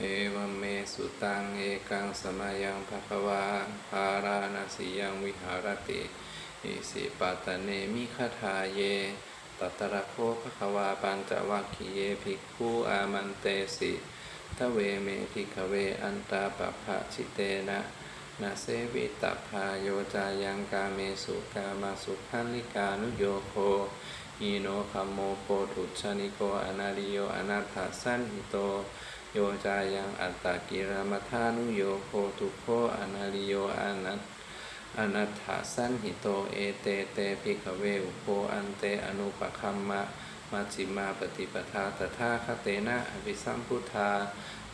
เอวเมสุตังเอกังสมายังภควาภาราณสียังวิหารติอิสิปัตเนมิคทาเยตัตระโคภควาปัญจวัคคีเยภิกขุอามันเตสิทเวเมภิกเวอันตาปะภะชิเตนะนาเสวิตพาโยจายังกาเมสุกามาสุขันลิกานุโยโคอีโนคัมโมโปทุชนิโกอนาริโยอนาถาสันหิโต โยจายังอัตตกิรมัทานุโยโคทุโคอนาริโยอนัตอนัตถาสันหิโตเอเตเตภิกเวอุโพอันเตอนุปคัมมะมัชฌิมาปฏิปทาตถาคเตนะอภิสัมพุทธา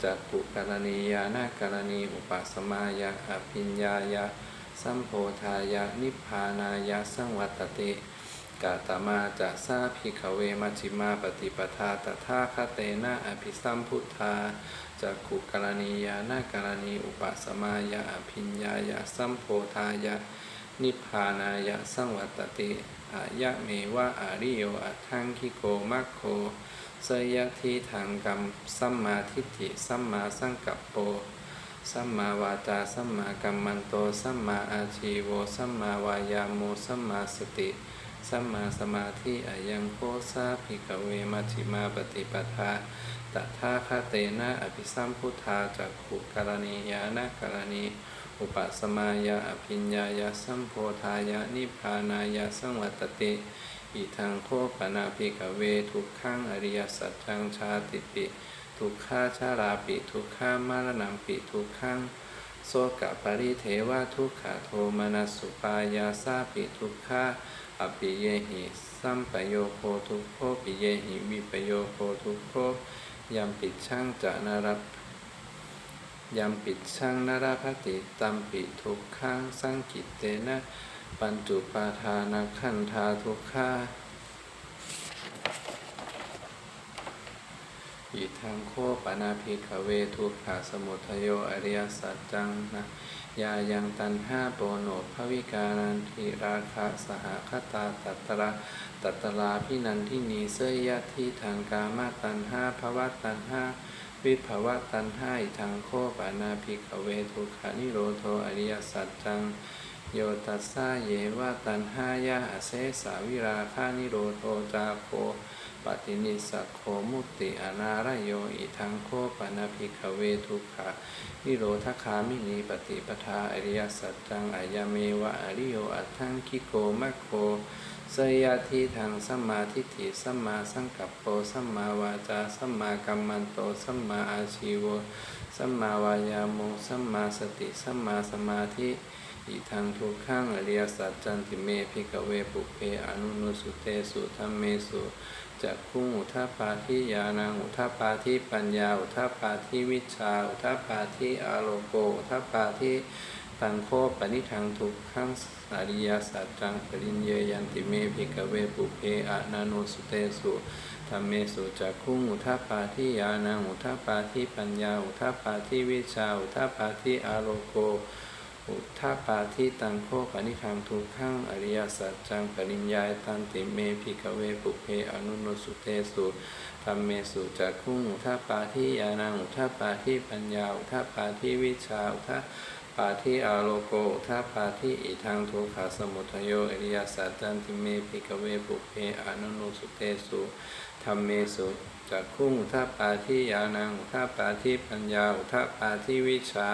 จักกุกรณียานากรณีอุปสมายะอภิญญายะสัมโพธายะนิพพานายะสังวัตติ กาตมาจะสาภิกเวมัชิมาปฏิปทาตถาคเตนะอภิสัมพุทธาจักขุกรณียานาการณีอุปสมายะอภิญญายะสัมโพธายะนิพพานายะสังวัตติอายะเมวะอาริโยอัตถังคิโกมัคโคสยะทีทางกรรมสัมมาทิฏฐิสัมมาสังกัปโปสัมมาวาจาสัมมากัมมันโตสัมมาอาชีโวสัมมาวายาโมสัมมาสติ สัมมาสมาธิอายังโพสาภิกเวมัชิมาปฏิปทาตถาคเตนะอภิสัมพุทธาจักขุกรณียานะกรณีอุปสมายะอภิญญายะสัมโพธายะนิพพานายะสังวัตติ อิทังโคปนาภิกเวทุกขังอริยสัจจังชาติปิ ทุกขาชาราปิทุกขามารณัมปิทุกขังโสกะปริเทวะทุกขโทมนัสสุปายาสาปิทุกขา ปิเยหิสัมปโยโคทุโคปิเยหิวิปโยโคทุโคยัมปิดช่างจะนรับยัมปิดช่างนราภติตัมปิทุกขังสังกิตเตนะปัญจุปาทานาขันธาทุกขาอิทังโคปนาภิกขเวทุกขาสมุทโยอริยสัจจังนะ ยายังตันห้าโปโนภวิการันทิราคะสหคตาตัตระตัตลาพินันทินีเสยยะที่ทางกามาตันห้าภวะตันห้าวิภวะตันห้าทังโคปานาภิกเวทุขานิโรโทอริยสัจจังโยตัสสะเยวะตันห้ายะอเสสาวิราคานิโรโทจาโค ปฏินิสโคมุติอนารโยอิทังโคปนาภิกเวทุกขานิโรธคามินีปฏิปทาอริยสัจจังอายเมวะอริโยอัตถังคิโกมัคโคสยาทิทางสัมมาทิฏฐิสัมมาสังกัปโปสัมมาวาจาสัมมากัมมันโตสัมมาอาชีโวสัมมาวายาโมสัมมาสติสัมมาสมาธิอิทังทุกขังอริยสัจจันติเมพิกเวปุเพอนุนุสุเตสุธรรมเมสุ จักขุงอุทาปาทิยานังอุทาปาทิปัญญา อุทาปาทิวิชา อุทาปาทิอาโลโกอุทาปาทิตังโคปนิทังทุกขังอริยสัจจังปริญเยยันติเมพิกเวปุเพอนานุสุเตสุธรรมเมสุจักขุงอุทาปาทิยานังอุทาปาทิปัญญา อุทาปาทิวิชา อุทาปาทิอาโลโก อุทาปาทิตังโคปนิทังทุกขังอริยสัจจังปริญญาตันติเมพิกเวปุเพอนุโนสุเตสุธรรมเมสุจักขุงอุทาปาทิยานังอุทาปาทิปัญญาอุทาปาทิวิชาอุทาปาทิอาโลโกอุทาปาทิอิทังทุกขาสมุทโยอริยสัจจันติเมพิกเวปุเพอนุโนสุเตสุธรรมเมสุจักขุงอุทาปาทิยานังอุทาปาทิปัญญาอุทาปาทิวิชา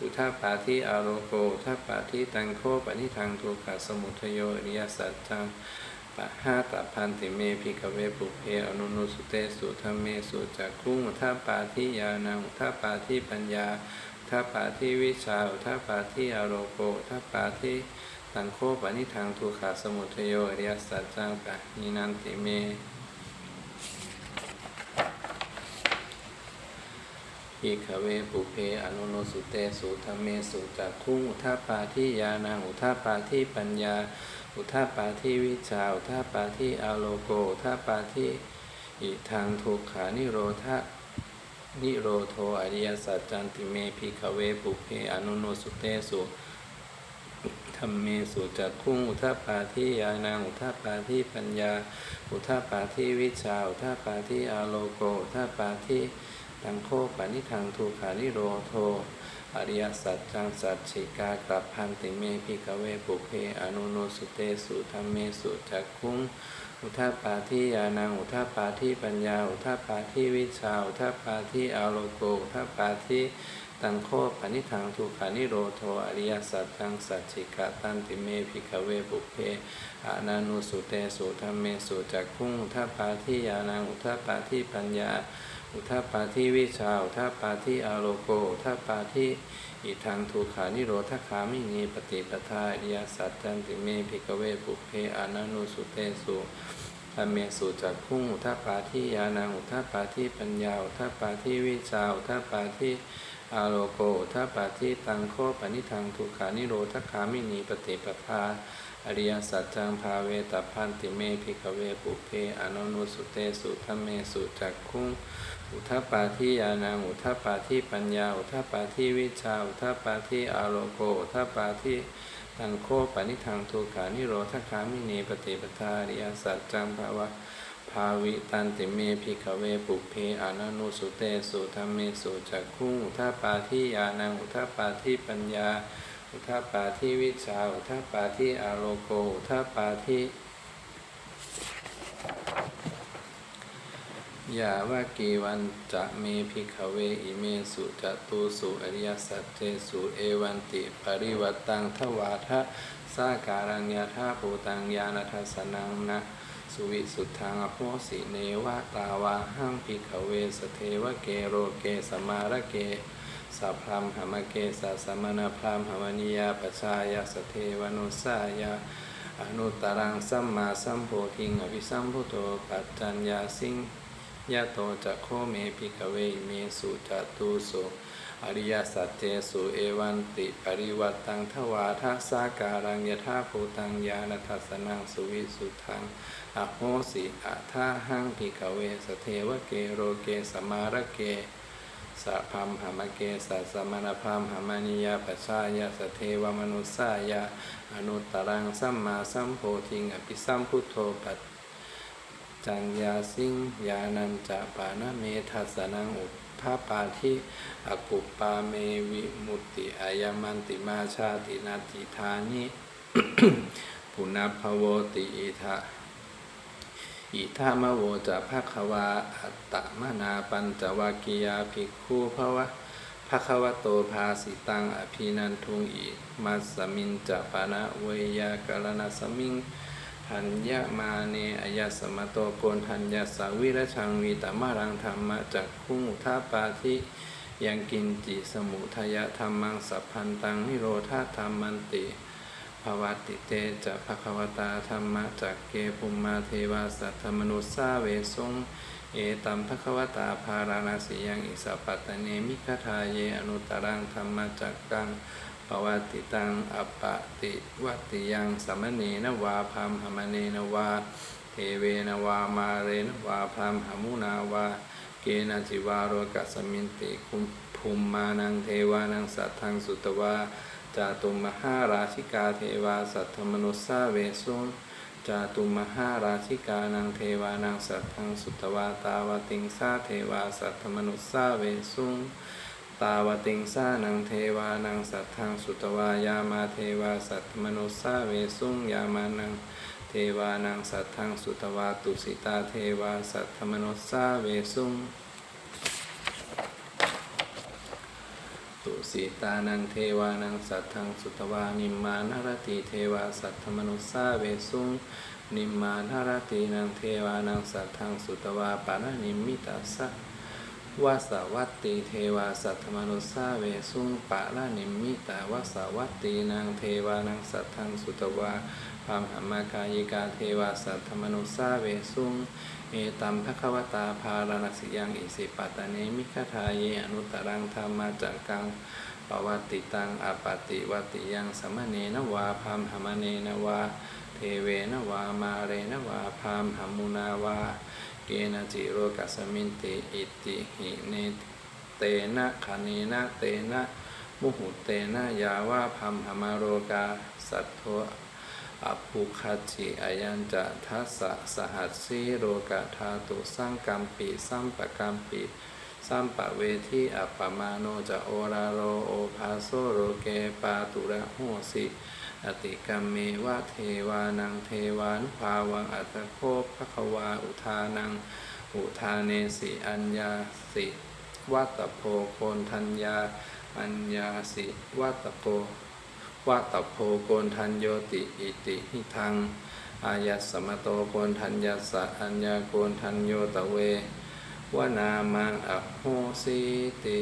อุทาปาทิอาโลโกอุทาปาทิตังโคปนิทังทุกขสมุทโยอริยสัจจังปะห้าตพันติเมพิกเวปุเพอนุนุสุเตสุธรรมเมสุจักขุงอุทาปาทิยานังอุทาปาทิปัญญาอุทาปาทิวิชาอุทาปาทิอาโลโกอุทาปาทิตังโคปนิทังทุกขสมุทโยอริยสัจจังปะนินันติเม อิขเวปุเพอนุโนสุเตสุธรรมเมสุจักขุงอุทาปาทิยานังอุทาปาทิปัญญา อุทาปาทิวิชาอุทาปาทิอาโลโกอุทาปาทิอิทังทุกขานิโรธานิโรโทอริยสัจจันติเมพิขเวปุเพอนุโนสุเตสุธรรมเมสุจักขุงอุทาปาทิยานังอุทาปาทิปัญญา อุทาปาทิวิชาอุทาปาทิอาโลโกอุทาปาทิ ตังโคปานิทังทุกขานิโรโทอริยสัจจังสัจฉิกากลับพันติเมพิกเวปุเพอนุโนสุเตสุธรรมเมสุจักคุงอุทาปาทิยานังอุทาปาทิปัญญา อุทาปาทิวิชาอุทาปาทิอาโลโกอุทาปาทิตังโคปนิทังทุขานิโรโทอริยสัจจังสัจฉิกาตันติเมพิกเวปุเพอนานุสุเตสุธรรมเมสุจักคุงอุทาปาทิยานังอุทาปาทิปัญญา อุทาปาทิวิชาอุทาปาทิอาโลโกอุทาปาทิอิทังทุขานิโรธคามินีปฏิปทาอริยสัจจันติเมพิกเวปุเพอานานุสุเตสุธรรมเมสุจักพุ่งอุทาปาทิยานังอุทาปาทิปัญญาอุทาปาทิวิชาอุทาปาทิอาโลโกอุทาปาทิตังโคปนิทังทุขานิโรธคามินีปฏิปทา อริยสัจจังภาเวตพันติเมพิกเวปุเพอนุนุสุเตสุธรรมเมสุจักคุงอุทปาทิยานังอุทปาทิปัญญา อุทปาทิวิชา อุทปาทิอาโลโก อุทปาทิตังโคปนิทังทุขานิโรธคามินีปฏิปทาอริยสัจจังภาวะภาวิตันติเมพิกเวปุเพอนุนุสุเตสุธรรมเมสุจักคุงอุทปาทิยานังอุทปาทิปัญญา อุทาปาทิวิชาอุทาปาทิอาโลโกอุทาปาทิยาวากีวันจะเมพิขเวอิเมสุจตุสุอริยสัจเจสุเอวันติปริวัตังทวาทะสาการัญญาธาภูตังญาณทัสสนังนะสุวิสุทธังอโพสิเนวะตาวาหังพิขเวสเทวเกโรเกสมาระเก สัพพลัมหมเกสัสมณพรามหมนิยาปชายาสเทวนุสายาอนุตรังสัมมาสัมโพธิงอภิสัมพุโตปัจจัญญาสิงยะโตจะโคเมภิกเวเมสุจตุสุอริยสัจเจสุเอวันติปริวัตตังทวาทัสาการังยถาภูตังญาณทัสสนังสุวิสุทังอโหสิอะทาหังภิกเวสเทวเกโรเกสมารเก สัพพัมหามเกสัสมณพามหามานิยาปชายาสเทวมนุสายาอนุตตรังสัมมาสัมโพธิงอภิสัมพุทโธปัจจัญญาสิงญาณัญจะปานะเมทัสสนังอุปภาปาทิอกุปปาเมวิมุตติอายมันติมาชาตินาติธานิ ปุณพโวติอิทะ อิทามะโวจะภาควาอัตตมนาปัญจวัคคียาภิกขุภวะภควโตภาสิตังอภินันทุงอิมัสมินจะปานะเวยากรณสมิงหันยะมาเนอายสมโตโกนทัญญาสาวิรชังวีตมารังธรรมะจักขุงอุทาปาทิยังกินจิสมุทยธรรมังสัพพันตังนิโรธาธรรมันติ วติเตจะภควตาธรรมะจักเกภุมมาเทวาสัทธมนุสสาเวสงเอตัมภควตาภาราณสียังอิสปัตเนมิคทาเยอนุตรังธรรมจักกังปวัติตังอปติวัติยังสัมเนนวาพัมหมเนนวาเทเวนวามาเรนวาพัมหมุนาวาเกนจิวาโรกัสมินติคุมภูมมานังเทวานังสัทธังสุตวา จาตุมหาราชิกาเทวาสัทธมนุสสาเวสุงจาตุมหาราชิกานังเทวานังสัทธังสุตวาตาวติงสาเทวาสัทธมนุสสาเวสุงตาวติงสานังเทวานังสัทธังสุตวายามาเทวาสัทธมนุสสาเวสุงยามานังเทวานังสัทธังสุตวาตุสิตาเทวาสัทธมนุสสาเวสุง ตุสีตานังเทวานังสัทธังสุตวานิมมานารติเทวาสัทธมนุสสาเวสุงนิมมานารตินังเทวานังสัทธังสุตวาปารานิมมิตาสะวาสวัตติเทวาสัทธมนุสาเวสุงปารานิมมิตาวาสวัตตินังเทวานังสัทธังสุตวาพามหมากายิกาเทวาสัทธมนุสาเวสุง เอตัมภควตาภารณสิยังอิสิปัตตเนมิคทาเยอนุตรังธรรมาจักกังปวัตติตังอปติวัติยังสมเนนวาพามหมเนนวา เทเวนวามาเรนวาพามหมุนาวา เกณจิโรกัสมินติอิติหิเนเตนะคเนนะเตนะมุหุเตนะยาวาพัมหมาโรกาสัทโท อภูคาจิอายัญจะทัสสะสหัสสีโรกะธาตุสังกัมปิสัมปะกัมปิสัมปะเวทีอัปปมาโนจะโอราโรโอภาโซโรเกปาตุระโหสิอติกรรมเมวะเทวานังเทวานุภาวังอัตโคภควาอุทานัง อุทาเนสิอัญญาสิวัตโพโคนทัญญาอัญญาสิวัตตโพ วัตตโพโกนทัญโยติอิติหิทัง อายัสสมโตโกนทัญญาสะอัญญาโกนทัญโยตะเววนามังอโหสิติ